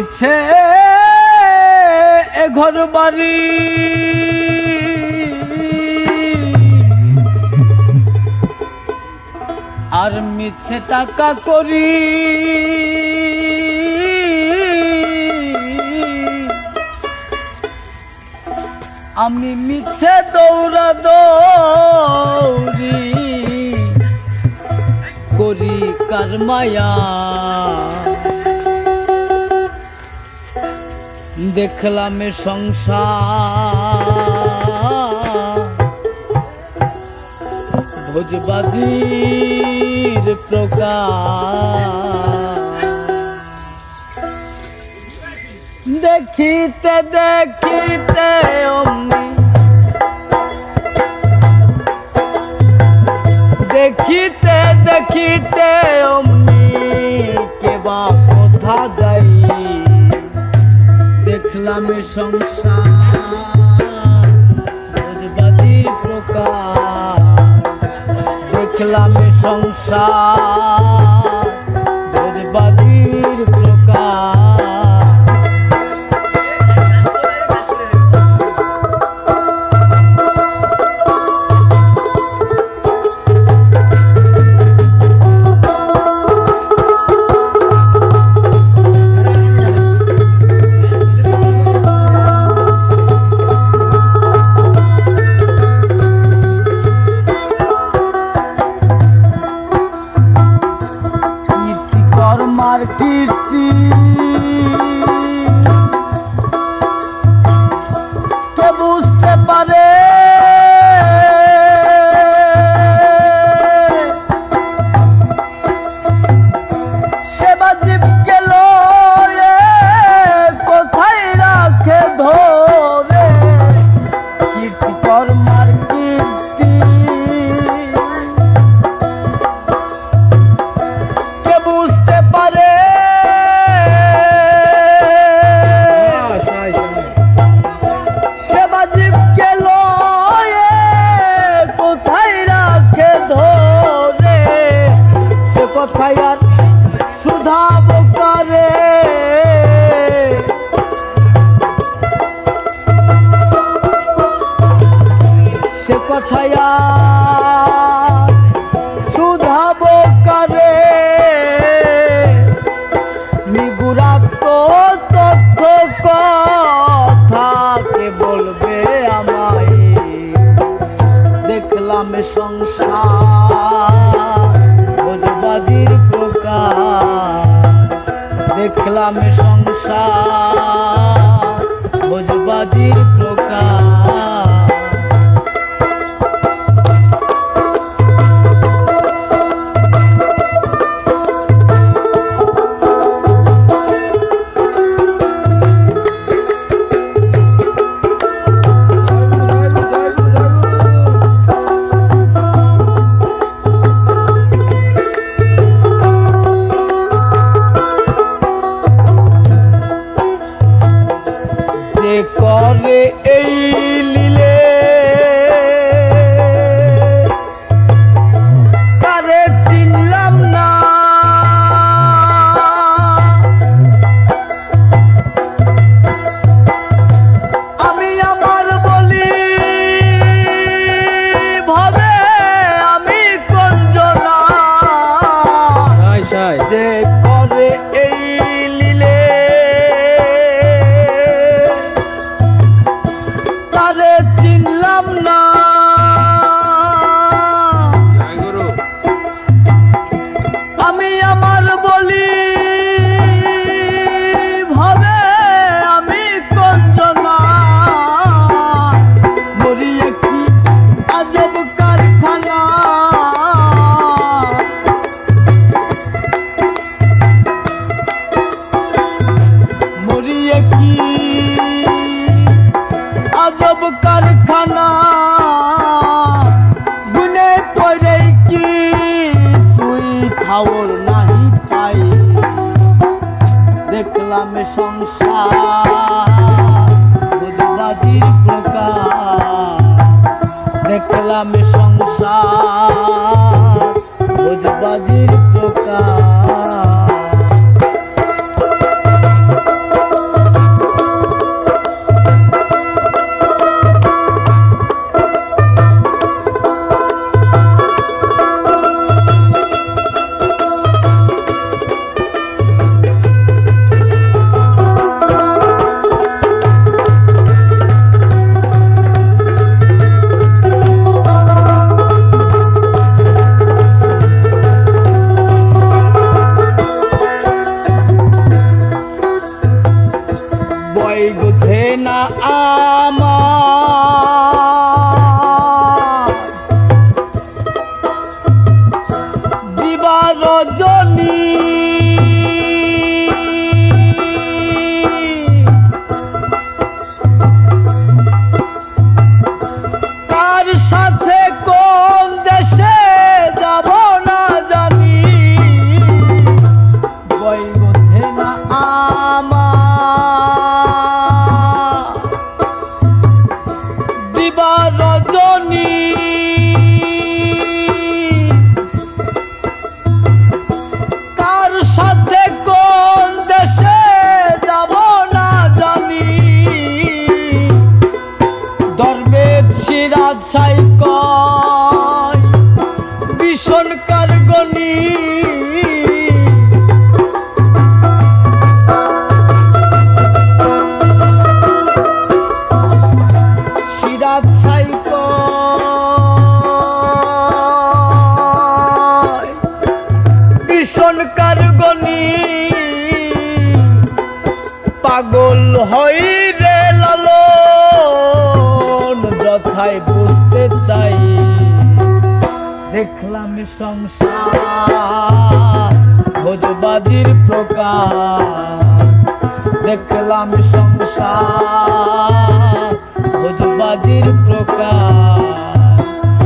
মিছে এ ঘর বাড়ি। আর মিছে টাকা করি। আমি মিছে দৌড়া দৌড়ি করি কার মায়া। দেখলাম সংসার। ভোজবাজির প্রকার দেখিতে দেখিতে অমনি দেখিতে দেখিতে অমনি কেবা কোথা যাই দেখলাম এ সংসার। ভোজবাজির প্রকার দেখলাম সংসার। সুধাব করে সে কোথায় সুধাব করে নিগুরাক্ত তথ্য কথাকে বলবে আমায়। দেখলাম সংসার। দেখলাম সংসার ভোজবাজির করে খাওর নাহি পাই। দেখলাম সংসার দেখলাম সংসার বাজির প্রকার। ভীষণ কারগনি। পাগল হই রে লাল যথাই বুঝতে চাই। দেখলাম সংসার, ভোজবাজির প্রকার। দেখলাম সংসার, ভোজবাজির প্রকার।